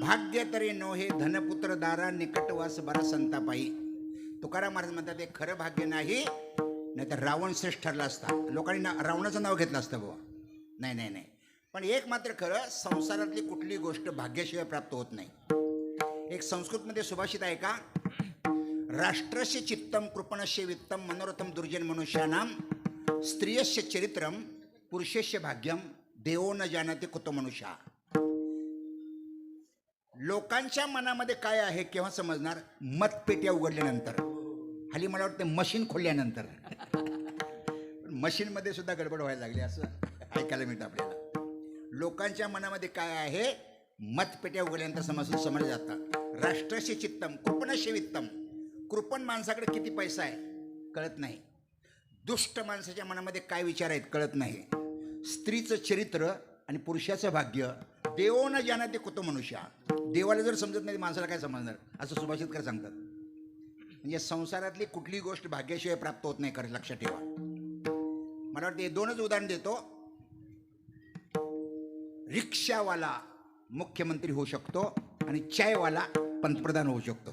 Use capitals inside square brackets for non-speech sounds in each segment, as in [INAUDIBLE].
भाग्य तरी नो हे धनपुत्र दारा निकटवास बरा संतापाई तुकाराम महाराज म्हणतात ते खरं भाग्य नाही नाही तर रावण श्रेष्ठ ठरला असता. लोकांनी ना रावणाचं नाव घेतलं असतं बुवा. नाही नाही नाही. पण एक मात्र खरं संसारातली कुठली गोष्ट भाग्याशिवाय प्राप्त होत नाही. एक संस्कृतमध्ये सुभाषित आहे का? राष्ट्रस्य चित्तम कृपणस्य वित्तम मनोरथम दुर्जन मनुष्यानाम स्त्रियस्य चरित्रम पुरुषस्य भाग्यम देवो न जाणते कुतो मनुष्या. लोकांच्या मनामध्ये काय आहे केव्हा समजणार? मतपेट्या उघडल्यानंतर. हल्ली मला वाटतं मशीन खोलल्यानंतर. मशीनमध्ये सुद्धा गडबड व्हायला लागली असं ऐकायला मिळतं आपल्याला. लोकांच्या मनामध्ये काय आहे? मतपेट्या उघडल्यानंतर समज समजलं जातं. राष्ट्रशी चित्तम कृपणशी वित्तम. कृपण माणसाकडे किती पैसा आहे? कळत नाही. दुष्ट माणसाच्या मनामध्ये काय विचार आहेत? कळत नाही. स्त्रीचं चरित्र आणि पुरुषाचं भाग्य देवो न जाणं ते कुतो मनुष्या? देवाला जर समजत नाही माणसाला काय समजणार? असं सुभाषितकर सांगतात. म्हणजे संसारातली कुठली गोष्ट भाग्याशिवाय प्राप्त होत नाही खरं लक्षात ठेवा. मला वाटतं हे दोनच उदाहरण देतो. रिक्षावाला मुख्यमंत्री होऊ शकतो आणि चायवाला पंतप्रधान होऊ शकतो.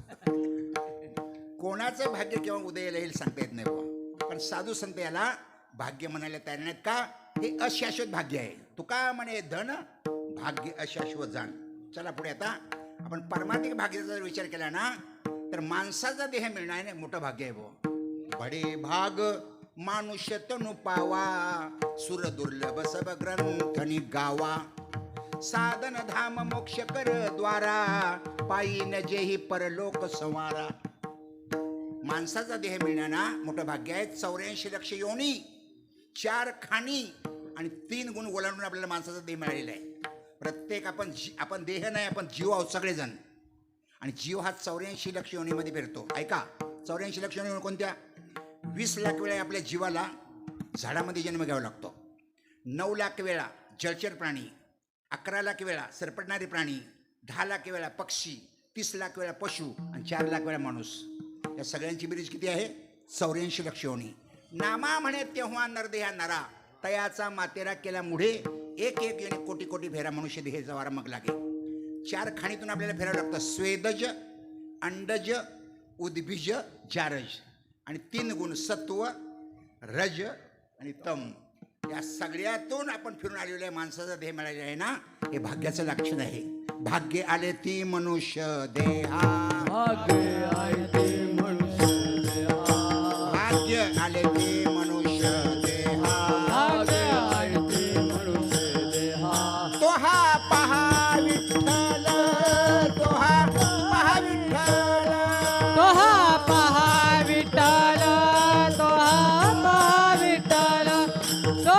कोणाचं भाग्य केव्हा उदयाला येईल सांगता येत नाही बाबा पण साधू संत याला भाग्य म्हणायला तयार नाहीत का? हे अशाश्वत भाग्य आहे. तुका म्हणे धन भाग्य अशाश्व जाण चला पुढे आता. आपण परमात्मिक भाग्याचा जर विचार केला ना तर माणसाचा देह मिळणार नाही मोठं भाग्य आहे भाऊ बडे भाग मानुष्य तनु पावा. सुर दुर्लभ सब ग्रंथनी गावा साधन धाम मोक्ष कर द्वारा. पायी न जेही परलोक संवारा. माणसाचा देह मिळणार ना मोठं भाग्य आहे. चौऱ्याऐंशी लक्ष योनी चार खाणी आणि तीन गुण ओलांडून आपल्याला माणसाचा देह मिळालेला आहे. प्रत्येक आपण जी आपण देह नाही आपण जीव आहोत सगळेजण. आणि जीव हा चौऱ्याऐंशी लक्ष योनीमध्ये फिरतो. ऐका चौऱ्याऐंशी लक्ष योनी कोणत्या? वीस लाख वेळा आपल्या जीवाला झाडामध्ये जन्म घ्यावा लागतो. नऊ लाख वेळा जलचर प्राणी अकरा लाख वेळा सरपटणारे प्राणी दहा लाख वेळा पक्षी तीस लाख वेळा पशु आणि चार लाख वेळा माणूस. या सगळ्यांची बिरीज किती आहे? चौऱ्याऐंशी लक्ष होणी नामा म्हणे तेव्हा नरदेहा नरा. तयाचा मातेरा केल्यामुळे एक एक येणे कोटी कोटी फेरा मनुष्य देहेचा जवार मग लागे. चार खाणीतून आपल्याला फेरावं लागतं. स्वेदज अंडज उद्भिज जारज. आणि तीन गुण सत्व रज आणि तम. या सगळ्यातून आपण फिरून आलेलो आहे. माणसाचा देह मिळालेला आहे ना हे भाग्याचं लक्षण आहे. भाग्य आले ती मनुष्य देहा. भाग्य आहे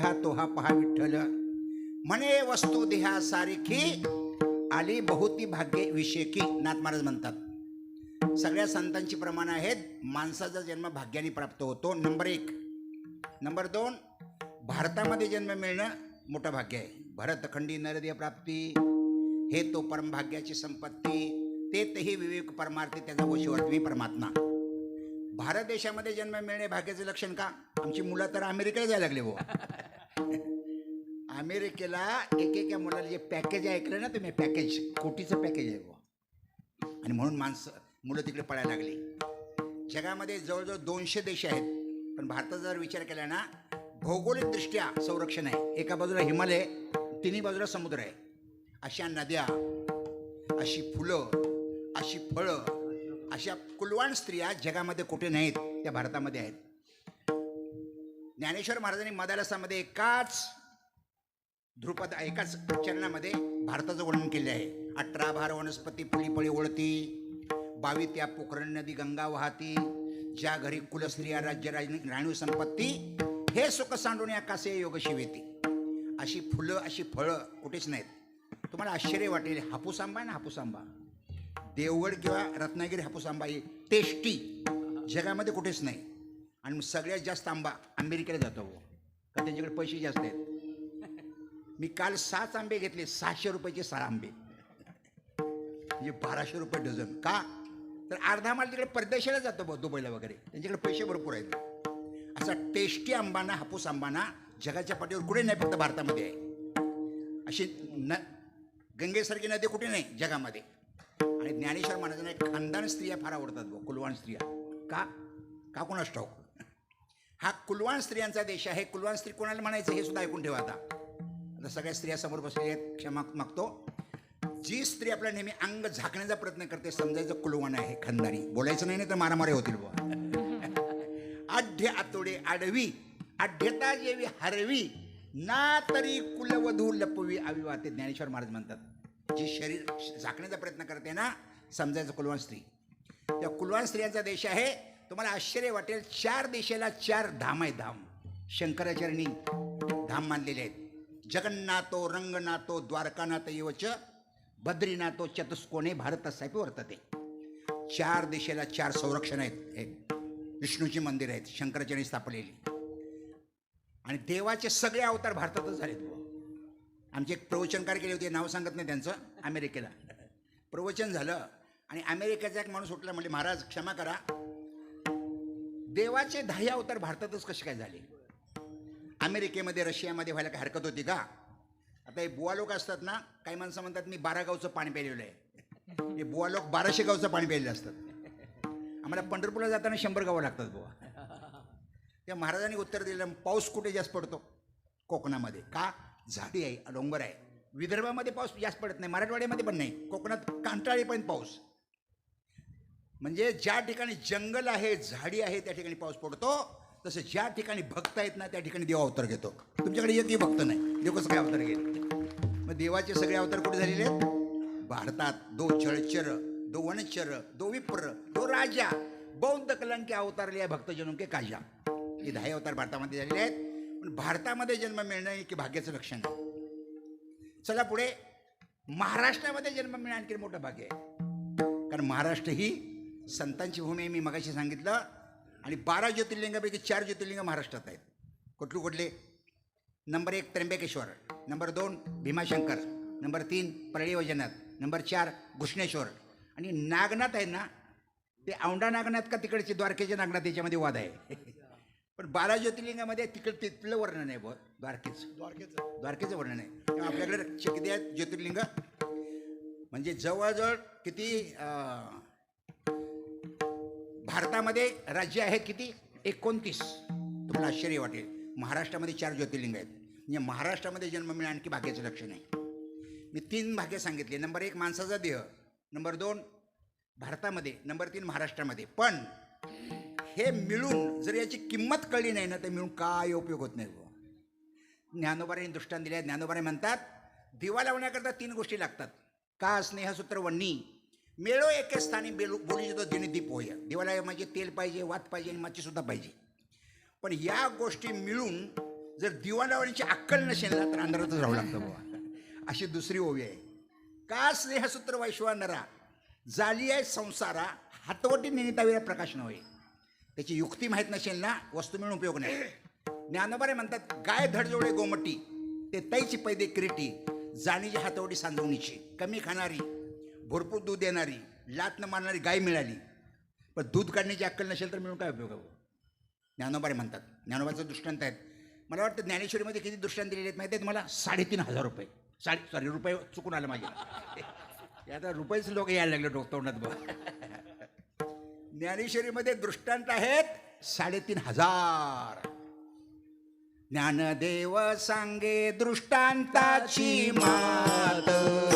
देहा तो हा पहा विठ्ठल. म्हणे वस्तू देहा सारखी आली बहुती भाग्य विषयकी नाथ महाराज म्हणतात. सगळ्या संतांची प्रमाण आहेत माणसाचा जन्म भाग्याने प्राप्त होतो. नंबर एक. नंबर दोन भारतामध्ये जन्म मिळणं मोठं भाग्य आहे. भरतखंडी नरदेय प्राप्ती हे तो परमभाग्याची संपत्ती ते तेही विवेक परमार्थी त्याचा वशिवर्तवी परमात्मा. भारत देशामध्ये जन्म मिळणे भाग्याचं लक्षण का? आमची मुलं तर अमेरिकेला जायला लागले भाऊ. अमेरिकेला एक एका मुलाला जे पॅकेज ऐकलं ना तुम्ही पॅकेज. कोटीचं पॅकेज आहे बुवा. आणि म्हणून माणसं मुलं तिकडे पळायला लागली. जगामध्ये जवळजवळ दोनशे देश आहेत. पण भारताचा जर विचार केला ना भौगोलिकदृष्ट्या संरक्षण आहे. एका बाजूला हिमालय तिन्ही बाजूला समुद्र आहे. अशा नद्या अशी फुलं अशी फळं अशा कुलवान स्त्रिया जगामध्ये कुठे नाहीत त्या भारतामध्ये आहेत. ज्ञानेश्वर महाराजांनी मदालसामध्ये एकाच ध्रुपद एकाच चरणामध्ये भारताचं वर्णन केले आहे. अठरा भार वनस्पती फुली ओळती बावी त्या पोखरण नदी गंगा वाहती ज्या घरी कुलस्त्रिया राज्य राजनी राणीव संपत्ती हे सुख सांडून आकाशे योग शिवेती अशी फुलं अशी फळं कुठेच नाहीत. तुम्हाला आश्चर्य वाटेल हापूस आंबा ना हापूस आंबा देवगड किंवा रत्नागिरी हापूस आंबा ही टेस्टी जगामध्ये कुठेच नाही. आणि मग सगळ्यात जास्त आंबा अमेरिकेला जातो हो. का त्यांच्याकडे पैसे जास्त आहेत? मी काल सात आंबे घेतले सहाशे रुपयाचे सहा आंबे. म्हणजे बाराशे रुपये डझन. का? तर अर्धा माल तिकडे परदेशाला जातो बघ दुबईला वगैरे. त्यांच्याकडे पैसे भरपूर आहेत. असा टेस्टी आंबाना हापूस आंबाना जगाच्या पाठीवर कुठे नाही फक्त भारतामध्ये आहे. अशी न गंगेसारखी नदी कुठे नाही जगामध्ये. आणि ज्ञानेश्वर महाराजांना एक खानदान स्त्रिया फार आवडतात बघ कुलवान स्त्रिया. का? का कोणास ठाऊक? हा कुलवान स्त्रियांचा देश आहे. कुलवान स्त्री कोणाला म्हणायचं हे सुद्धा ऐकून ठेवा आता. आता सगळ्या स्त्रिया समोर बसलेल्या आहेत. क्षमा मागतो. जी स्त्री आपल्या नेहमी अंग झाकण्याचा प्रयत्न करते समजायचं कुलवान आहे खंदारी. बोलायचं नाही तर मारामारी होतील बुवा. [LAUGHS] आढ्य आतोडे आडवी आढ्यता जेवी हरवी ना तरी कुलवधू लपवी अविवाते ज्ञानेश्वर महाराज म्हणतात. जी शरीर झाकण्याचा प्रयत्न करते ना समजायचं कुलवान स्त्री. त्या कुलवान स्त्रियांचा देश आहे. तुम्हाला आश्चर्य वाटेल चार दिशेला चार धाम आहे धाम. शंकराचरणी धाम मानलेले आहेत. जगन्नाथो रंगनाथो द्वारकानाथ येवच बद्रीनाथो चतुष्कोणे भारतासाहेब वर्तते चार दिशेला चार संरक्षण आहेत. हे विष्णूची मंदिर आहेत शंकराचरणी स्थापलेली. आणि देवाचे सगळे अवतार भारतातच झालेत आमचे एक प्रवचनकार केले होते नाव सांगत नाही त्यांचं अमेरिकेला. प्रवचन झालं आणि अमेरिकेचा एक माणूस उठला म्हणजे महाराज क्षमा करा देवाचे दहा अवतार भारतातच कसे काय झाले? अमेरिकेमध्ये रशियामध्ये व्हायला काय हरकत होती का? आता हे बुवा लोक असतात ना काही माणसं म्हणतात मी बारा गावचं पाणी प्यायलेलं आहे. हे बुवा लोक बाराशे गावचं पाणी प्यायलेलं असतात. आम्हाला पंढरपूरला जाताना शंभर गावं लागतात बुवा. त्या महाराजांनी उत्तर दिलं पाऊस कुठे जास्त पडतो? कोकणामध्ये. का? झाडी आहे डोंगर आहे. विदर्भामध्ये पाऊस जास्त पडत नाही मराठवाड्यामध्ये पण नाही. कोकणात कांटाळी पण पाऊस. म्हणजे ज्या ठिकाणी जंगल आहे झाडी आहे त्या ठिकाणी पाऊस पडतो तसं ज्या ठिकाणी भक्त आहेत ना त्या ठिकाणी देव अवतार घेतो. तुमच्याकडे एकही भक्त नाही. देव कसं काय अवतार घेत मग देवाचे सगळे अवतार कुठे झालेले आहेत? भारतात. दो जळचर दो वनचर दो विप्र दो राजा. बौद्ध कलंके अवतारले भक्तजनों के काजा. हे दहा अवतार भारतामध्ये झालेले आहेत. पण भारतामध्ये जन्म मिळणं हे की भाग्याचं लक्षण आहे चला पुढे. महाराष्ट्रामध्ये जन्म मिळणं आणखी मोठं भाग्य आहे. कारण महाराष्ट्र ही संतांची भूमी मी मगाशी सांगितलं. आणि बारा ज्योतिर्लिंगापैकी चार ज्योतिर्लिंग महाराष्ट्रात आहेत. कुठले कुठले? नंबर एक त्र्यंबकेश्वर नंबर दोन भीमाशंकर नंबर तीन परळी वैजनाथ नंबर चार घुष्णेश्वर. आणि नागनाथ आहे ना ते औंढा नागनाथ का तिकडचे द्वारकेचे नागनाथ याच्यामध्ये वाद आहे. [LAUGHS] पण बारा ज्योतिर्लिंगामध्ये तिकड तिथलं वर्णन आहे बुवा द्वारकेचं. द्वारकेचं. द्वारकेचं वर्णन आहे. तेव्हा आपल्याकडे किती आहेत ज्योतिर्लिंग? म्हणजे जवळजवळ किती भारतामध्ये राज्य आहेत किती? एकोणतीस. तुम्हाला आश्चर्य वाटेल. महाराष्ट्रामध्ये चार ज्योतिर्लिंग आहेत. म्हणजे महाराष्ट्रामध्ये जन्म मिळणं आणखी भाग्याचं लक्षण आहे मी तीन भाग्य सांगितले. नंबर एक माणसाचा देह. नंबर दोन भारतामध्ये. नंबर तीन महाराष्ट्रामध्ये. पण हे मिळून जर याची किंमत कळली नाही ना तर मिळून काय उपयोग होत नाही बुवा दृष्टांत दिल्या ज्ञानोबारे म्हणतात दिवा लावण्याकरता तीन गोष्टी लागतात. का स्नेहसूत्र वन्नी मेळो एके स्थानी बेलो बोली जातो दिनी दीप होय. दिवा म्हणजे तेल पाहिजे वात पाहिजे आणि मच्छी पाहिजे. पण या गोष्टी मिळून जर दिवा अक्कल नसेल ना तर अंधारातच राहू लागतं बाबा अशी दुसरी ओवी आहे. का स्नेहसूत्र वैश्वानरा जाली आहे संसारा हातवटी निमित्ताविरा प्रकाश नव्हे. त्याची युक्ती माहीत नसेल ना वस्तू मिळून उपयोग नाही. ज्ञानोबारे म्हणतात गाय धडजोडे गोमटी ते तैची पैदे क्रिटी जाणीची हातवटी सांजवणीची कमी खाणारी भरपूर दूध देणारी लात न मारणारी गाय मिळाली. पण दूध काढण्याची अक्कल नसेल तर मिळून काय उपयोग आहे? ज्ञानोबारे म्हणतात. ज्ञानोबाचं दृष्टांत आहेत. मला वाटतं ज्ञानेश्वरीमध्ये किती दृष्टांत दिलेले आहेत माहिती आहेत मला साडेतीन हजार रुपये. साडे सॉरी रुपये चुकून आलं माझ्या. आता रुपयेच लोक यायला लागले डोक तोंडात बघ. ज्ञानेश्वरीमध्ये दृष्टांत आहेत साडेतीन हजार. ज्ञानदेव सांगे दृष्टांताची मात.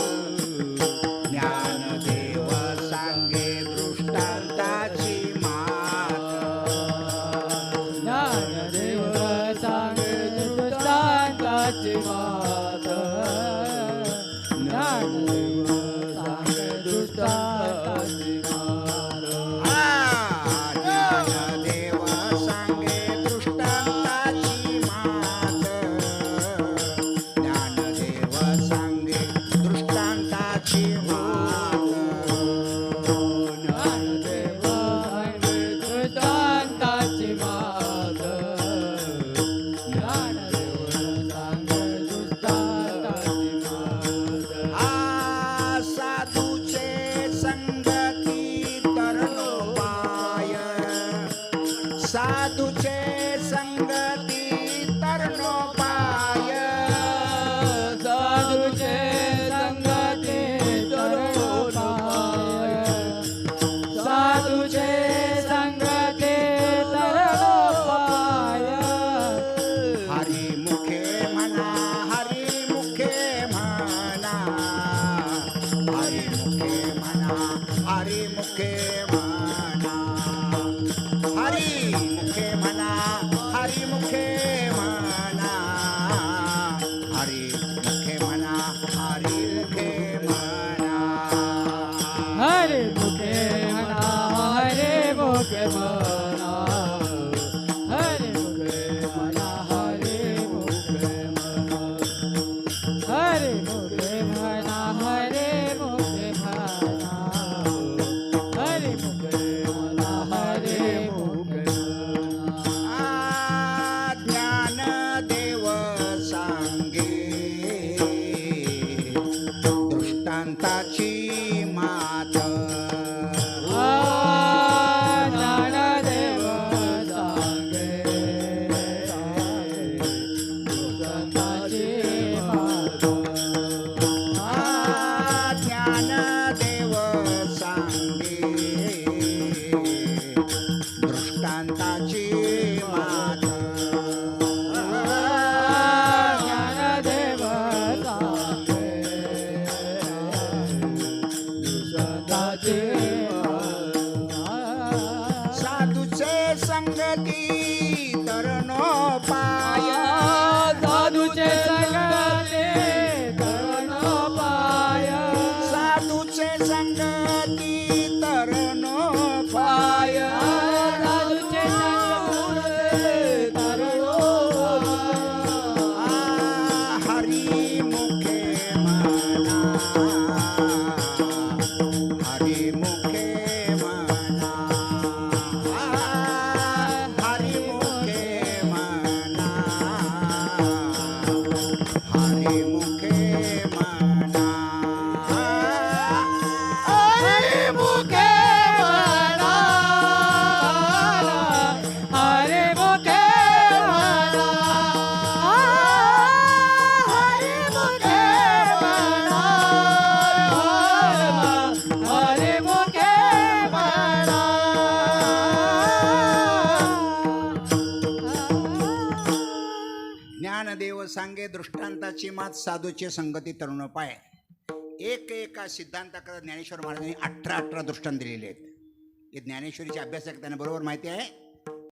दृष्टांताची मात साधूची संगती तरुण पाय. एक एका सिद्धांताकडे ज्ञानेश्वर महाराजांनी अठरा अठरा दृष्टांत दिलेले आहेत. हे ज्ञानेश्वरीचे अभ्यासक त्यांना बरोबर माहिती आहे?